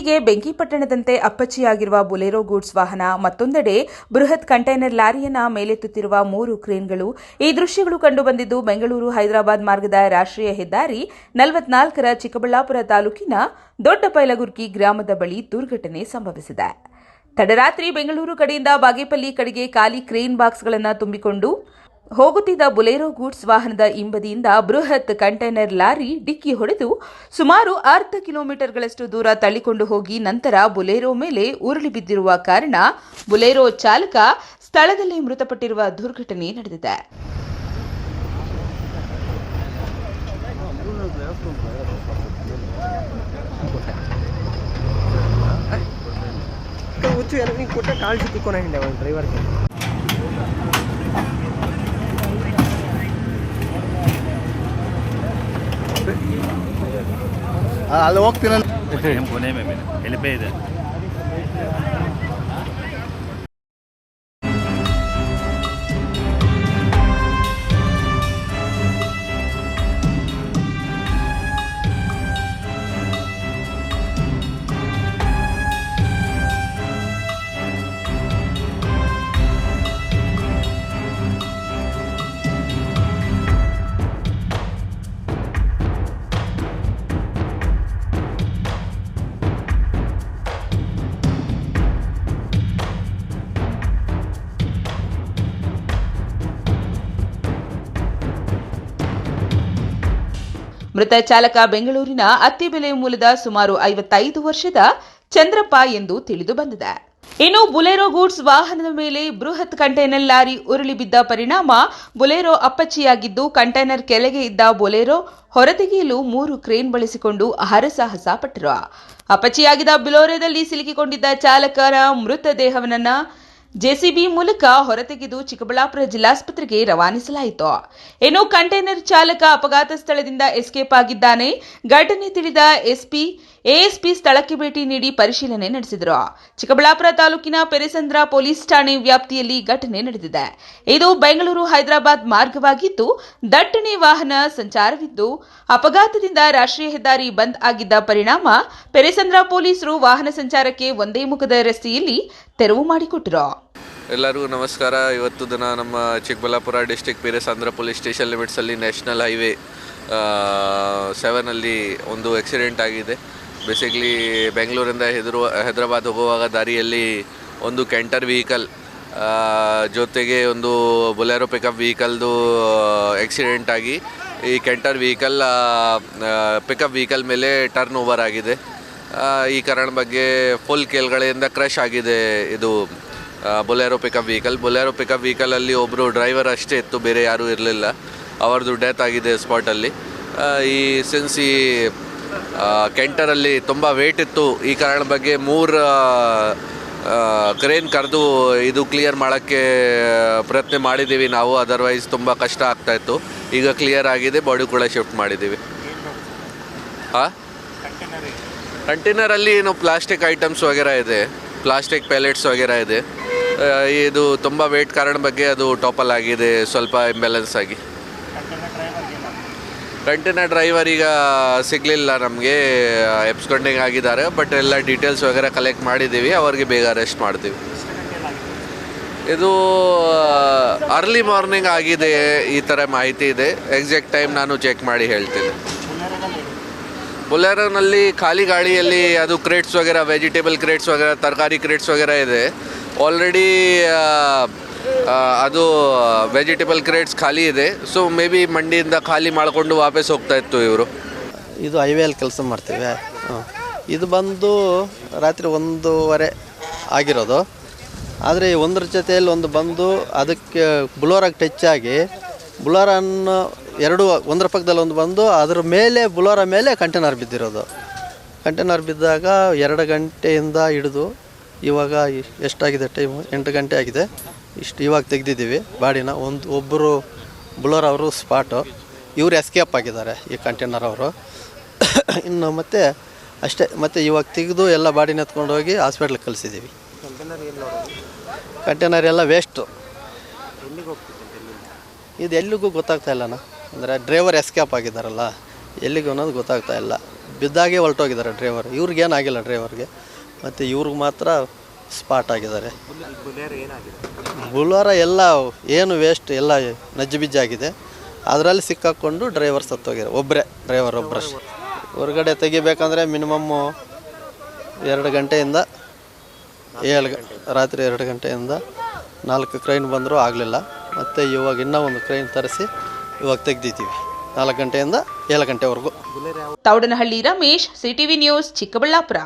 ಹೀಗೆ ಬೆಂಕಿಪಟ್ಟಣದಂತೆ ಅಪ್ಪಚ್ಚಿಯಾಗಿರುವ ಬುಲೆರೋ ಗೂಡ್ಸ್ ವಾಹನ ಮತ್ತೊಂದೆಡೆ ಬೃಹತ್ ಕಂಟೈನರ್ ಲಾರಿಯನ್ನ ಮೇಲೆತ್ತುತ್ತಿರುವ ಮೂರು ಕ್ರೇನ್ಗಳು ಈ ದೃಶ್ಯಗಳು ಕಂಡುಬಂದಿದ್ದು ಬೆಂಗಳೂರು, ಹೈದರಾಬಾದ್ ಮಾರ್ಗದ ರಾಷ್ಟ್ರೀಯ ಹೆದ್ದಾರಿ ನಲವತ್ನಾಲ್ಕರ ಚಿಕ್ಕಬಳ್ಳಾಪುರ ತಾಲೂಕಿನ ದೊಡ್ಡ ಪೈಲಗುರ್ಕಿ ಗ್ರಾಮದ ಬಳಿ ದುರ್ಘಟನೆ ಸಂಭವಿಸಿದೆ. ತಡರಾತ್ರಿ ಬೆಂಗಳೂರು ಕಡೆಯಿಂದ ಬಾಗೇಪಲ್ಲಿ ಕಡೆಗೆ ಖಾಲಿ ಕ್ರೇನ್ ಬಾಕ್ಸ್ಗಳನ್ನು ತುಂಬಿಕೊಂಡು ಹೋಗುತ್ತಿದ್ದ ಬುಲೆರೋ ಗೂಡ್ಸ್ ವಾಹನದ ಹಿಂಬದಿಯಿಂದ ಬೃಹತ್ ಕಂಟೈನರ್ ಲಾರಿ ಡಿಕ್ಕಿ ಹೊಡೆದು ಸುಮಾರು ಅರ್ಧ ಕಿಲೋಮೀಟರ್ಗಳಷ್ಟು ದೂರ ತಳ್ಳಿಕೊಂಡು ಹೋಗಿ ನಂತರ ಬುಲೆರೋ ಮೇಲೆ ಉರುಳಿ ಬಿದ್ದಿರುವ ಕಾರಣ ಬುಲೆರೋ ಚಾಲಕ ಸ್ಥಳದಲ್ಲಿ ಮೃತಪಟ್ಟಿರುವ ದುರ್ಘಟನೆ ನಡೆದಿದೆ. ಡ್ರೈವರ್ಗೆ ಅಲ್ಲಿ ಹೋಗ್ತೀನಲ್ಲ ಪುಣೆ ಮೇಲೆ ಎಲ್ಲಿಪೇ ಇದೆ? ಮೃತ ಚಾಲಕ ಬೆಂಗಳೂರಿನ ಅತ್ತಿಬೆಲೆ ಮೂಲದ ಸುಮಾರು ಐವತ್ತೈದು ವರ್ಷದ ಚಂದ್ರಪ್ಪ ಎಂದು ತಿಳಿದು ಬಂದಿದೆ. ಇನ್ನು ಬುಲೆರೋ ಗೂಡ್ಸ್ ವಾಹನದ ಮೇಲೆ ಬೃಹತ್ ಕಂಟೈನರ್ ಲಾರಿ ಉರುಳಿ ಬಿದ್ದ ಪರಿಣಾಮ ಬುಲೆರೋ ಅಪ್ಪಚ್ಚಿಯಾಗಿದ್ದು, ಕಂಟೈನರ್ ಕೆಳಗೆ ಇದ್ದ ಬೊಲೆರೋ ಹೊರತೆಗೆಯಲು ಮೂರು ಕ್ರೇನ್ ಬಳಸಿಕೊಂಡು ಹರಸಾಹಸ ಪಟ್ಟರು. ಅಪ್ಪಚ್ಚಿಯಾಗಿದ್ದ ಬುಲೋರೆದಲ್ಲಿ ಸಿಲುಕಿಕೊಂಡಿದ್ದ ಚಾಲಕರ ಮೃತದೇಹವನ್ನ ಜೆಸಿಬಿ ಮೂಲಕ ಹೊರತೆಗೆದು ಚಿಕ್ಕಬಳ್ಳಾಪುರ ಜಿಲ್ಲಾಸ್ಪತ್ರೆಗೆ ರವಾನಿಸಲಾಯಿತು. ಇನ್ನು ಕಂಟೈನರ್ ಚಾಲಕ ಅಪಘಾತ ಸ್ಥಳದಿಂದ ಎಸ್ಕೇಪ್ ಆಗಿದ್ದಾನೆ. ಘಟನೆ ತಿಳಿದ ಎಸ್ಪಿ, ಎಎಸ್ಪಿ ಸ್ಥಳಕ್ಕೆ ಭೇಟಿ ನೀಡಿ ಪರಿಶೀಲನೆ ನಡೆಸಿದರು. ಚಿಕ್ಕಬಳ್ಳಾಪುರ ತಾಲೂಕಿನ ಪೆರೆಸಂದ್ರ ಪೊಲೀಸ್ ಠಾಣೆ ವ್ಯಾಪ್ತಿಯಲ್ಲಿ ಘಟನೆ ನಡೆದಿದೆ. ಇದು ಬೆಂಗಳೂರು ಹೈದರಾಬಾದ್ ಮಾರ್ಗವಾಗಿದ್ದು, ದಟ್ಟಣೆ ವಾಹನ ಸಂಚಾರವಿದ್ದು, ಅಪಘಾತದಿಂದ ರಾಷ್ಟ್ರೀಯ ಹೆದ್ದಾರಿ ಬಂದ್ ಆಗಿದ್ದ ಪರಿಣಾಮ ಪೆರೆಸಂದ್ರ ಪೊಲೀಸರು ವಾಹನ ಸಂಚಾರಕ್ಕೆ ಒಂದೇ ಮುಖದ ರಸ್ತೆಯಲ್ಲಿ ತೆರವು ಮಾಡಿಕೊಟ್ಟರು. ಎಲ್ಲರಿಗೂ ನಮಸ್ಕಾರ. ಇವತ್ತು ದಿನ ನಮ್ಮ Chikkaballapura district Peresandra police station ಲಿಮಿಟ್ಸಲ್ಲಿ national highway ಸೆವೆನಲ್ಲಿ ಒಂದು ಆಕ್ಸಿಡೆಂಟ್ ಆಗಿದೆ. ಬೇಸಿಕ್ಲಿ ಬೆಂಗಳೂರಿಂದ ಹೆದರು ಹೈದರಾಬಾದ್ ಹೋಗುವಾಗ ದಾರಿಯಲ್ಲಿ ಒಂದು ಕ್ಯಾಂಟರ್ ವೆಹಿಕಲ್ ಜೊತೆಗೆ ಒಂದು ಬೊಲೆರೋ ಪಿಕಪ್ ವೆಹಿಕಲ್ದು ಆಕ್ಸಿಡೆಂಟ್ ಆಗಿ ಈ ಕ್ಯಾಂಟರ್ ವೆಹಿಕಲ್ ಪಿಕಪ್ ವೆಹಿಕಲ್ ಮೇಲೆ ಟರ್ನ್ ಓವರ್ ಆಗಿದೆ. ಈ ಕಾರಣ ಬಗ್ಗೆ ಫುಲ್ ಕೇಳ್ಗಳಿಂದ ಕ್ರಶ್ ಆಗಿದೆ ಇದು Bolero pickup vehicle Bolero pickup ವೆಹಿಕಲಲ್ಲಿ ಒಬ್ಬರು ಡ್ರೈವರ್ ಅಷ್ಟೇ ಇತ್ತು ಬೇರೆ ಯಾರೂ ಇರಲಿಲ್ಲ. ಅವರದು ಡೆತ್ ಆಗಿದೆ ಸ್ಪಾಟಲ್ಲಿ ಈ ಸಿನ್ಸ್ ಈ ಕೆಂಟರಲ್ಲಿ ತುಂಬ ವೇಟ್ ಇತ್ತು. ಈ ಕಾರಣ ಬಗ್ಗೆ ಮೂರು ಕ್ರೇನ್ ಕರೆದು ಇದು ಕ್ಲಿಯರ್ ಮಾಡೋಕ್ಕೆ ಪ್ರಯತ್ನ ಮಾಡಿದ್ದೀವಿ ನಾವು. ಅದರ್ವೈಸ್ ತುಂಬ ಕಷ್ಟ ಆಗ್ತಾಯಿತ್ತು ಈಗ ಕ್ಲಿಯರ್ ಆಗಿದೆ ಬಾಡಿ ಕೂಡ ಶಿಫ್ಟ್ ಮಾಡಿದ್ದೀವಿ. ಹಾಂ ಕಂಟೈನರಲ್ಲಿ ಏನು ಪ್ಲಾಸ್ಟಿಕ್ ಐಟಮ್ಸ್ ವಗೇರ ಇದೆ, ಪ್ಲಾಸ್ಟಿಕ್ ಪ್ಯಾಲೆಟ್ಸ್ ವಗೇರ ಇದೆ. ಇದು ತುಂಬ ವೇಟ್ ಕಾರಣ ಬಗ್ಗೆ ಅದು ಟಾಪಲ್ ಆಗಿದೆ, ಸ್ವಲ್ಪ ಇಂಬ್ಯಾಲೆನ್ಸ್ ಆಗಿ. ಕಂಟೈನರ್ ಡ್ರೈವರ್ ಈಗ ಸಿಗಲಿಲ್ಲ ನಮಗೆ ಎಪ್ಸ್ಕೊಂಡಿಂಗ್ ಆಗಿದ್ದಾರೆ ಬಟ್ ಎಲ್ಲ ಡೀಟೇಲ್ಸ್ ವಗೇರ ಕಲೆಕ್ಟ್ ಮಾಡಿದ್ದೀವಿ, ಅವ್ರಿಗೆ ಬೇಗ ಅರೆಸ್ಟ್ ಮಾಡ್ತೀವಿ. ಇದು ಅರ್ಲಿ ಮಾರ್ನಿಂಗ್ ಆಗಿದೆ, ಈ ಥರ ಮಾಹಿತಿ ಇದೆ. ಎಕ್ಸಾಕ್ಟ್ ಟೈಮ್ ನಾನು ಚೆಕ್ ಮಾಡಿ ಹೇಳ್ತೀನಿ. ಬುಲೆರೋನಲ್ಲಿ ಖಾಲಿ ಗಾಡಿಯಲ್ಲಿ ಅದು ಕ್ರೇಟ್ಸ್ ವಗೇರಾ ವೆಜಿಟೇಬಲ್ ಕ್ರೇಟ್ಸ್ ವಗೇರಾ, ತರಕಾರಿ ಕ್ರೇಟ್ಸ್ ವಗೇರಾ ಇದೆ. ಆಲ್ರೆಡಿ ಅದು ವೆಜಿಟೇಬಲ್ ಕ್ರೇಟ್ಸ್ ಖಾಲಿ ಇದೆ. ಸೊ ಮೇ ಬಿ ಮಂಡಿಯಿಂದ ಖಾಲಿ ಮಾಡಿಕೊಂಡು ವಾಪಸ್ ಹೋಗ್ತಾ ಇತ್ತು ಇವರು. ಇದು ಹೈವೇಲಿ ಕೆಲಸ ಮಾಡ್ತೀವಿ. ಇದು ಬಂದು ರಾತ್ರಿ ಒಂದೂವರೆ ಆಗಿರೋದು. ಆದರೆ ಒಂದರ ಜೊತೆಯಲ್ಲಿ ಒಂದು ಬಂದು ಅದಕ್ಕೆ ಬುಲೋರಾಗಿ ಟಚ್ ಆಗಿ, ಬುಲೋರನ್ನು ಎರಡು ಒಂದರ ಪಕ್ಕದಲ್ಲಿ ಒಂದು ಬಂದು ಅದ್ರ ಮೇಲೆ ಬುಲೋರ ಮೇಲೆ ಕಂಟೈನರ್ ಬಿದ್ದಿರೋದು. ಕಂಟೈನರ್ ಬಿದ್ದಾಗ ಎರಡು ಗಂಟೆಯಿಂದ ಹಿಡಿದು ಇವಾಗ ಎಷ್ಟಾಗಿದೆ ಟೈಮು ಎಂಟು ಗಂಟೆ ಆಗಿದೆ. ಇಷ್ಟು ಇವಾಗ ತೆಗೆದಿದ್ದೀವಿ ಬಾಡಿನ. ಒಂದು ಒಬ್ಬರು ಬುಲೋರ್ ಅವರು ಸ್ಪಾಟು ಇವರು ಎಸ್ಕೇಪ್ ಆಗಿದ್ದಾರೆ ಈ ಕಂಟೈನರ್ ಅವರು. ಇನ್ನು ಮತ್ತೆ ಅಷ್ಟೇ ಮತ್ತು ಇವಾಗ ತೆಗೆದು ಎಲ್ಲ ಬಾಡಿನ ಎತ್ಕೊಂಡು ಹೋಗಿ ಹಾಸ್ಪಿಟ್ಲಿಗೆ ಕಳಿಸಿದ್ದೀವಿ. ಕಂಟೈನರ್ ಎಲ್ಲ ವೇಸ್ಟು ಇದು ಎಲ್ಲಿಗೂ ಗೊತ್ತಾಗ್ತಾ ಇಲ್ಲಣ್ಣ ಅಂದರೆ ಡ್ರೈವರ್ ಎಸ್ಕೇಪ್ ಆಗಿದ್ದಾರಲ್ಲ, ಎಲ್ಲಿಗೆ ಅನ್ನೋದು ಗೊತ್ತಾಗ್ತಾ ಇಲ್ಲ. ಬಿದ್ದಾಗೆ ಹೊರಟೋಗಿದ್ದಾರೆ ಡ್ರೈವರ್. ಇವ್ರಿಗೇನಾಗಿಲ್ಲ ಡ್ರೈವರ್ಗೆ. ಮತ್ತು ಇವ್ರಿಗೆ ಮಾತ್ರ ಸ್ಪಾಟ್ ಆಗಿದ್ದಾರೆ. ಬುಲ್ವಾರ ಎಲ್ಲ ಏನು ವೇಸ್ಟ್ ಎಲ್ಲ ನಜ್ಜುಬಿಜ್ಜಾಗಿದೆ ಅದರಲ್ಲಿ ಸಿಕ್ಕಾಕ್ಕೊಂಡು ಡ್ರೈವರ್ ಸತ್ತೋಗಿದ್ದಾರೆ. ಒಬ್ಬರೇ ಡ್ರೈವರ್ ಒಬ್ಬರಷ್ಟೇ ಹೊರಗಡೆ ತೆಗಿಬೇಕಂದ್ರೆ ಮಿನಿಮಮ್ಮು ಎರಡು ಗಂಟೆಯಿಂದ ಏಳು ರಾತ್ರಿ ಎರಡು ಗಂಟೆಯಿಂದ ನಾಲ್ಕು ಕ್ರೈನ್ ಬಂದರೂ ಆಗಲಿಲ್ಲ. ಮತ್ತು ಇವಾಗ ಇನ್ನೂ ಒಂದು ಕ್ರೈನ್ ತರಿಸಿ ಇವಾಗ ತೆಗ್ದಿದ್ದೀವಿ. ನಾಲ್ಕು ಗಂಟೆಯಿಂದ ಏಳು ಗಂಟೆವರೆಗೂ. Thoudanahalli Ramesh CTV news Chikkaballapura.